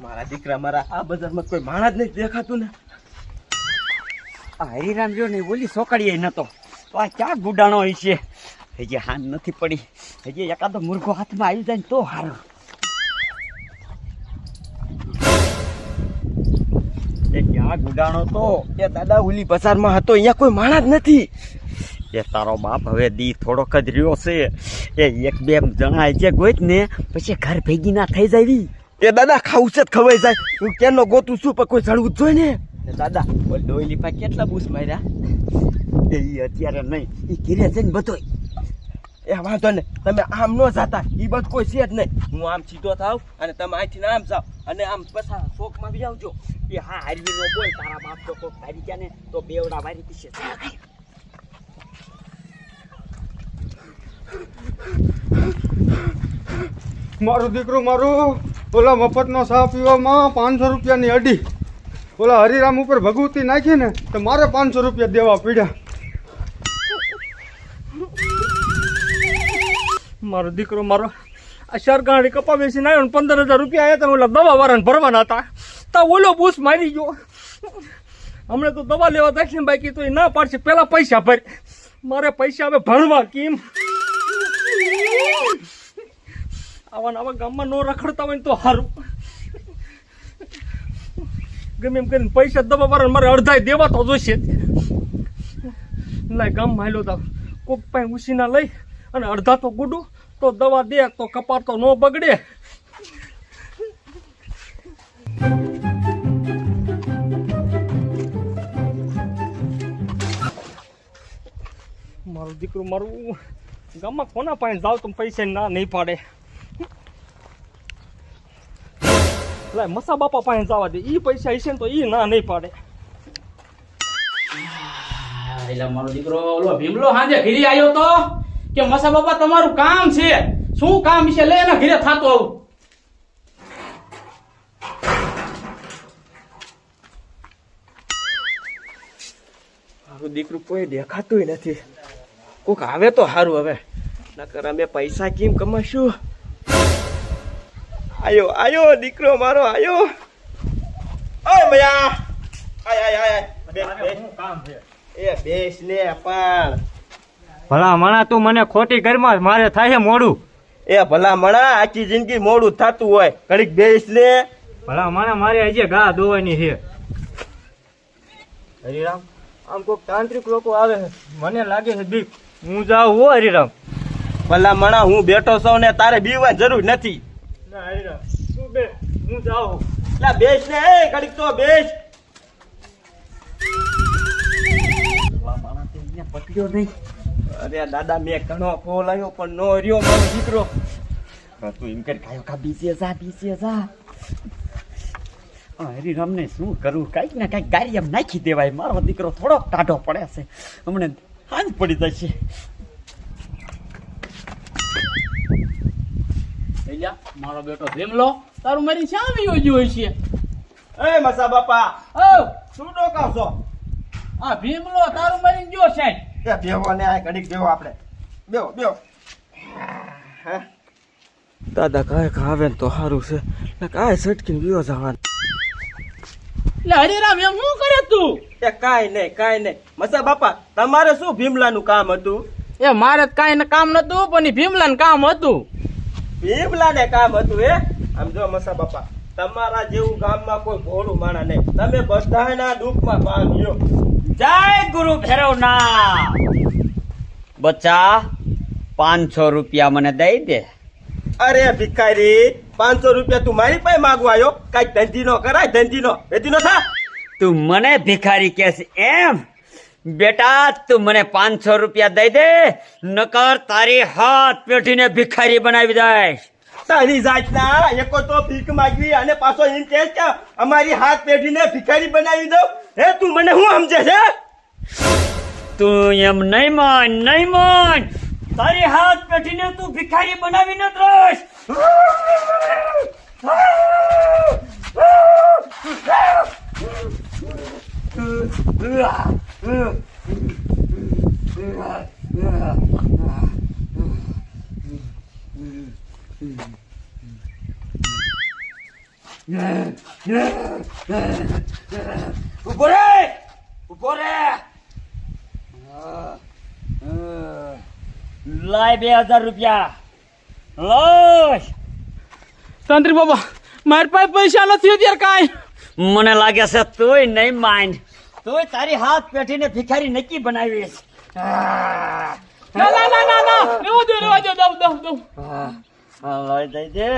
મારા દીકરા, મારા આ બજારમાં કોઈ માણસ નહીં દેખાતું ને. આ હરિરામ જો ને બોલી સોકડીએ નતો. તો આ ક્યાં ગુડાણો હોય છે? હજી હાન નથી પડી. હજી એકાદો મુર્ગો હાથમાં આવી જાય ને તો હારો. ક્યાં ગુડાણો તો? એ દાદા ઓલી બજારમાં હતો, અહીંયા કોઈ માણસ નથી. એ તારો બાપ હવે દી થોડોક જ રહ્યો છે. એ એક બે જણા જે ગોઈત ને પછી ઘર ભેગી ના થઈ જાવી એ દાદા ખાવું છે જ ખવાઈ જાય. હું કેનો ગોતું છું પણ કોઈ ચડવું જ જોઈએ ને. દાદા ઓલી ડોયલી કેટલા બૂસ માર્યા? એ અત્યારે નહીં. એ ઘીરે જઈને બધો એ વાંધો ને તમે આમ ન જાતા. એ બધું કોઈ છે જ નહીં. હું આમ સીધો થાવ અને તમે અહીંથી આમ જાઓ. અને આમ પછા શોકમાં બી આવજો. એ હા હારવી નો બોલ તારા બાપ તો કોક તારી ગયા ને તો બેવડા વારી પીશે. મારું દીકરું મારું. ઓલા મફતનો ચા પીવામાં પાંચસો રૂપિયાની અડી. ઓલા હરિરામ ઉપર ભગવતી નાખી ને, તો મારે પાંચસો રૂપિયા દેવા પીડ્યા. મારો દીકરો મારો આ સરકારી કપા બેસીને આવ્યો ને પંદર હજાર રૂપિયા આવ્યા હતા ઓલા દવા વાળાને ભરવાના હતા. તો ઓલો બૂસ મારી ગયો. હમણાં તો દવા લેવા દક્ષિણ બાકી તો એ ના પાડશે, પેલા પૈસા ભર. મારે પૈસા હવે ભરવા કેમ? આવા આવા ગામમાં ન રખડતા હોય ને તો સારું ગમે એમ કરીને પૈસા દબા વાળા મારે અડધાય દેવા તો જોઈશે. લાય ગામમાં હાલ્યો તા કોક પાસે ઉસીના લઈ અને અડધા તો ગુડું, તો દવા દે, તો કપાર તો ન બગડે. મારું દીકરું મારું ગામમાં કોના પાસે જાવ તો પૈસા ના નહીં પાડે. લાય મસા બાપા પાસે જવા દે ઈ પૈસા હશે ને તો ઈ ના નહીં પાડે એટલે મારો દીકરો ઓલો ભીમલો હાંજે ઘરે આવ્યો તો કે મસા બાપા તમારું કામ છે શું કામ છે લે એના ઘરે થાતો આવું મારું દીકરું કોઈ દેખાતું નથી કોક આવે તો સારું હવે નકર અમે પૈસા કેમ કમાશું આયો આયો દીકરો મારો આયો ઓય મયા આય આય આય કામ છે એ બેસ ને પણ ભલા મણા તું મને ખોટી ઘરમાં મારે થાય છે મોડું. એ ભલા મણા આખી જિંદગી મોડું થતું હોય. ઘડીક બેસ લે. ભલા મણા મારે હજી ગા ધોવાની છે. હરિરામ આમ કોઈક તાંત્રિક લોકો આવે છે. મને લાગે છે બીક. હું જાઉં હો હરિરામ. ભલા મણા હું બેઠો છું ને તારે બીવા જરૂર નથી. ના હરિરામ તું બે? હું જાઉં. લા બેસ ને એ ઘડીક તો બેસ. પકડ્યો નહીં. અરે દાદા મેં ઘણો ફોલ આવ્યો પણ નો રહ્યો મારો દીકરો. તું એમ કરી કાયો કા બીજે જા બીજે જા. હરિરામને શું કરું? કાંઈક ને કાંઈક ગાડી એમ નાખી દેવાય. મારો દીકરો થોડોક ટાઢો પડે છે. હમણાં હાંજ પડી જશે. એટલે મારો બેટો ભીમલો તારું મારી શ્યામ યોજ્યું હોય છે. એ મસા બાપા ઓ. શું ડોકાવ છો આ ભીમલો તારું મારી ગયો સાહેબ. એ બેહો ને આ ઘડીક બેવો આપણે. બેવો બેવો દાદા કાંઈ ખાવે ને તો સારું છે. ને કાંઈ સટકીને ગયો જવાનું. હરિરામ એમ શું કરે તું? એ કાંઈ નહીં કાંઈ નહીં. મસા બાપા તમારે શું ભીમલાનું કામ હતું? એ મારે તો કાંઈ કામ નતું પણ ભીમલાનું કામ હતું. ભીમલાને કામ હતું એ આમ જો મસા બાપા તમારા જેવું ગામમાં કોઈ ભોળું માણા નહીં. તમે બધાના દુઃખમાં ભાગ લ્યો જય ગુરુ ભેરવના બચ્ચા પાંચસો રૂપિયા મને દઈ દે. અરે ભિખારી પાંચસો રૂપિયા તું મારી પાસે માગવા આવ્યો? ધંધી નો કરાય ધંધીનો નો થા. તું મને ભિખારી કેસ એમ? બેટા તું મને પાંચસો રૂપિયા દઈ દે નકર તારી હાથ પેઢીને ભિખારી બનાવી દઈશ. તારી જાતના એકો તો ભીખ માગવી અને પાછો એમ કે અમારી હાથ પેઢીને ભિખારી બનાવી દઉં. હે તું મને શું સમજે છે? તું એમ નહીં માન નહીં માન. તારી હાથ પેઢીને તું ભિખારી બનાવી ન દઈશ. ઊભો રે લાય બે હજાર રૂપિયા લઈ તાંત્રિક બાબા મારી પાસે પૈસા નથી અત્યારે કાંઈ મને લાગે છે તોય નહીં માન તોય તારી હાથ પેઠીને ભિખારી નક્કી બનાવી ના ના ના ના ના. રેવા દો રેવા દો. દઉં દઉં દઉં. આ, આ લઈ દઈ દે.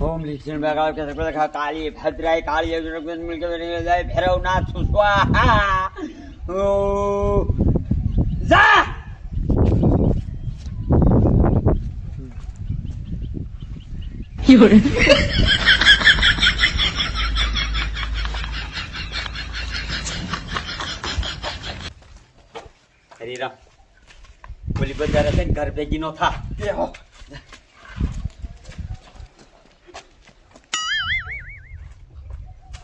ઓમ લીક્ષણ બેગાવ કે સકળ ખા કાળી ભદ્રાય કાળી મિલકે જાય ભેરવ ના છુસવા ઓ જા હરીરામ બોલી બજાર છે ને ઘર ભેગી નો થા. બેહો.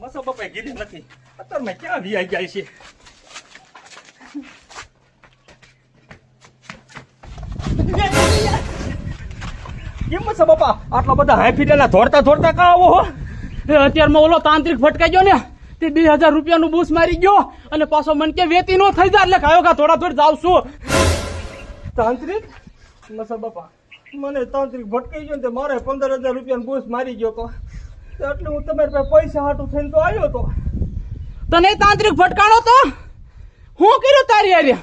મસા બાપાએ કીધું નથી. અત્યારે મેં ક્યાં વી જાય છે? મસા બાપા? આટલા બધા હાઈ ફીટેલા ધોડતા ધોડતા કા આવો હો? એ અત્યારમાં ઓલો તાંત્રિક ફટકાઈ ગયો ને તે બે હજાર રૂપિયાનું બૂસ મારી ગયો અને પાછો મન કે વેતી નો થઈ જાય એટલે ખાયો કા થોડા થોડી જાવ છું તાંત્રિક? મસા બાપા મને તાંત્રિક ભટકાઈ ગયો ને મારે પંદર હજાર રૂપિયાનું બૂસ મારી ગયો તો. એટલે હું તમારી પાસે પૈસા હાટું થઈને તો આવ્યો તો. તને તાંત્રિક ભટકાણો તો? હું કર્યું તારી હારે?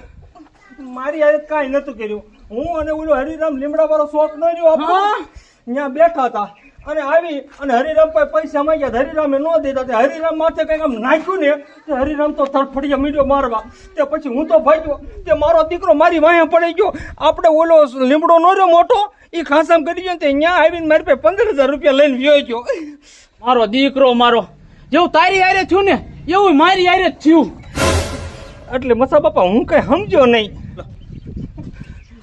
મારી હારે કાંઈ નતું કર્યું. હું અને ઓલો હરિરામ લીમડા વાળો શોખ ન રહ્યો ત્યાં બેઠા હતા. અને આવી અને હરિરામ પાસે પૈસા માંગ્યા હરિરામે ન દેતા. તે હરિરામ માથે કંઈક આમ નાખ્યું ને તે હરિરામ તો તડફડિયા મીડ્યો મારવા. તે પછી હું તો ભાગ્યો. તે મારો દીકરો મારી વાહે પડી ગયો. આપણે ઓલો લીમડો નો રહ્યો મોટો એ ખાસામ કરી ગયો તે ત્યાં આવીને મારી પાસે પંદર હજાર રૂપિયા લઈને વ્યો ગયો. મારો દીકરો મારો. જેવું તારી હારે થયું ને એવું મારી જ થયું. એટલે મસા બાપા હું કઈ સમજો નહીં.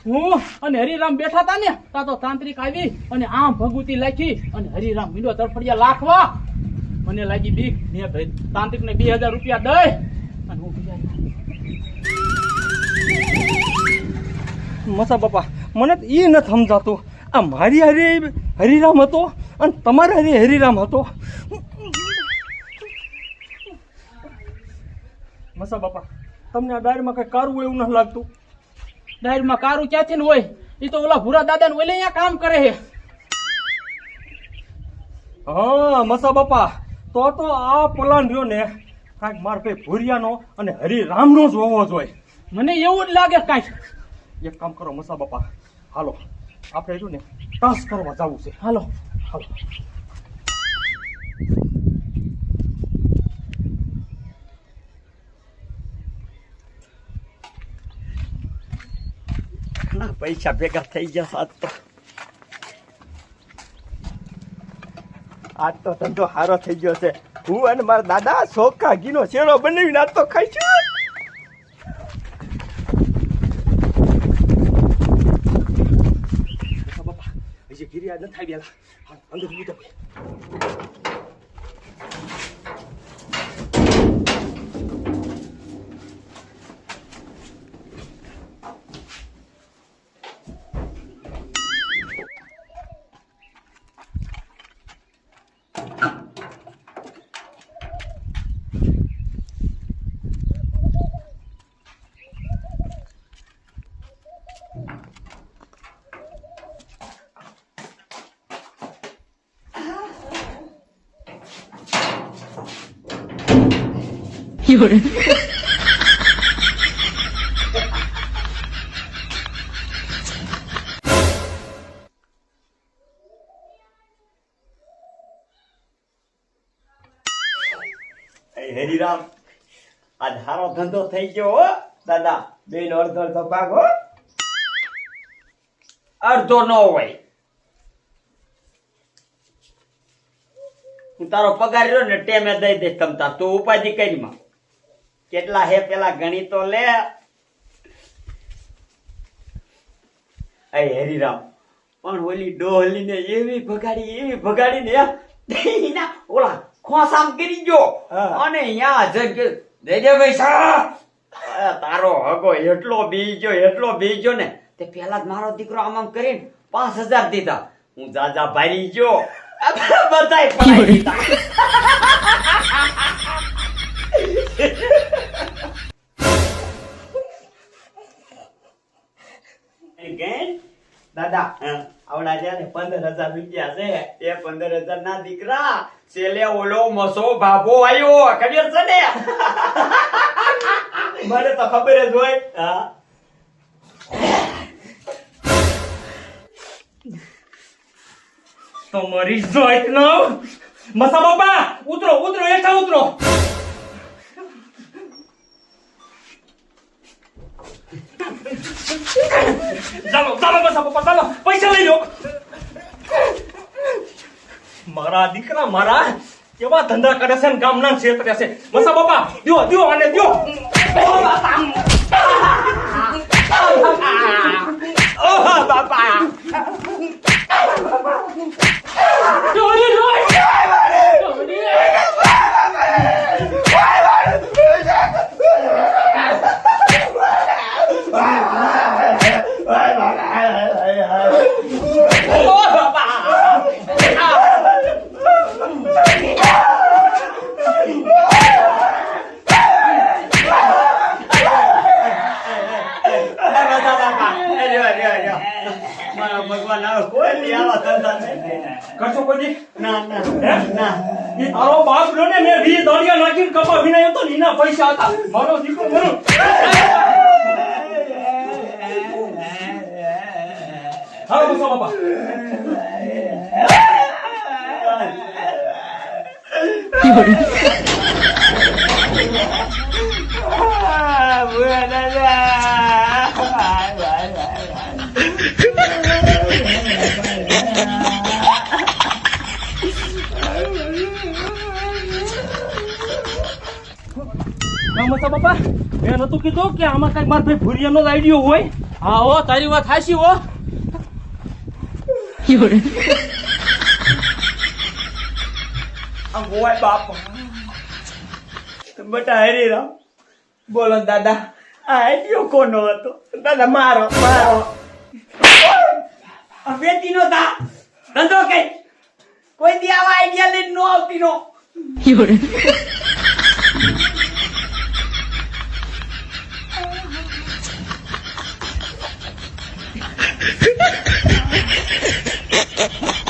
હું અને હરિરામ બેઠા હતા ને તા તો તાંત્રિક આવી અને આમ ભગવતી લાખી અને હરિરામ મીંડો તરફડિયા લાખવા. મને લાગી બીક. મેં ભાઈ તાંત્રિક ને બે હજાર રૂપિયા દઈ અને હું મસા બાપા, મને તો એ નથી સમજાતું. આ મારી હરી હરિરામ હતો અને તમારા હરે હરિરામ હતો. મસા બાપા, તમને આ ડાયરમાં કઈ કારવું એવું નથી લાગતું. ડાયરમાં કારું ક્યાંથી ને હોય? એ તો ઓલા ભૂરા દાદા ને ઓલે અહીંયા કામ કરે હે હા મસા બાપા તો તો આ પલાન રહ્યો ને કાંઈક માર ભાઈ ભૂરિયાનો અને હરિરામનો જ હોવો જોઈએ. મને એવું જ લાગે કાંઈક. એક કામ કરો મસા બાપા હાલો આપણે રહ્યું ને ટસ કરવા જવું છે. હાલો. હાલો ના પૈસા ભેગા થઈ ગયા આજ તો આજ તો ધંધો સારો થઈ ગયો છે. હું અને મારા દાદા સોખા ઘીનો શેરો બનાવીને આજ તો ખાઈશું. ગીરી આજ નથી આવી હાલ, અંદર લીધો આ ધારો ધંધો થઈ ગયો, હો. દાદા, બેન અડધો અડધો અડધો નો હોય. હું તારો પગાર રહ્યો ને, ટેમે દઈ દઈશ તમતા તું ઉપાધિ કરીમાં કેટલા હે પેલા ગણી તો લે. એ હરિરામ પણ ઓલી ડોહલીને એવી ભગાડી એવી ભગાડી ને ઓલા ખોસામ કરી ગયો. અને અહીંયા જગ દેજે તારો હગો એટલો બી ગયો એટલો બી ગયો ને. તે પેલા જ મારો દીકરો આમ આમ કરીને પાંચ હજાર દીધા. હું જાજા ભારી ગયો. બધાય પડાઈ દીધા. દાદા આવડા છે ને પંદર હજાર રૂપિયા છે. એ પંદર હજાર ના દીકરા છેલ્લે ઓલો મસો ભાભો આવ્યો ખબર છે ને? મને તો ખબર જ હોય. હા. મરી જોઈત નો મસા બાપા ઉતરો ઉતરો એઠા ઉતરો. ચાલો ચાલો બસ પપ્પા, ચાલો. પૈસા લઈ લો મારા દીકરા, મારા કેવા ધંધા કરે છે ને ગામના ક્ષેત્રે છે. મસા દ્યો દ્યો અને દ્યો. ઓહ, બાપા દોડી રોય મારા ભગવાન આવે કોઈ નહીં આવા ધંધા નહીં કરશો કોઈ ના ના હે? ના ઈ તારો બાપ રહ્યો ને મેં વી દોડિયા નાખીને કપા વિનાયો તો ને એના પૈસા હતા મારો દીકરો મારો હાલો બસો બાપા Ah, મસા બાપા, મેં નતું કીધું કે આમાં કઈ મારા ભાઈ ભુરિયાનો જ આઈડિયો હોય. હા હો, તારી વાત હાચી હો. હોય બાપા. બટા હરીરામ બોલો દાદા, આ આઈડિયો કોનો હતો? દાદા, મારો મારો. વેચી નો તા. ધંધો કઈ. કોઈ દી આવા આઈડિયા લઈને નો આવતી નો Ha ha ha!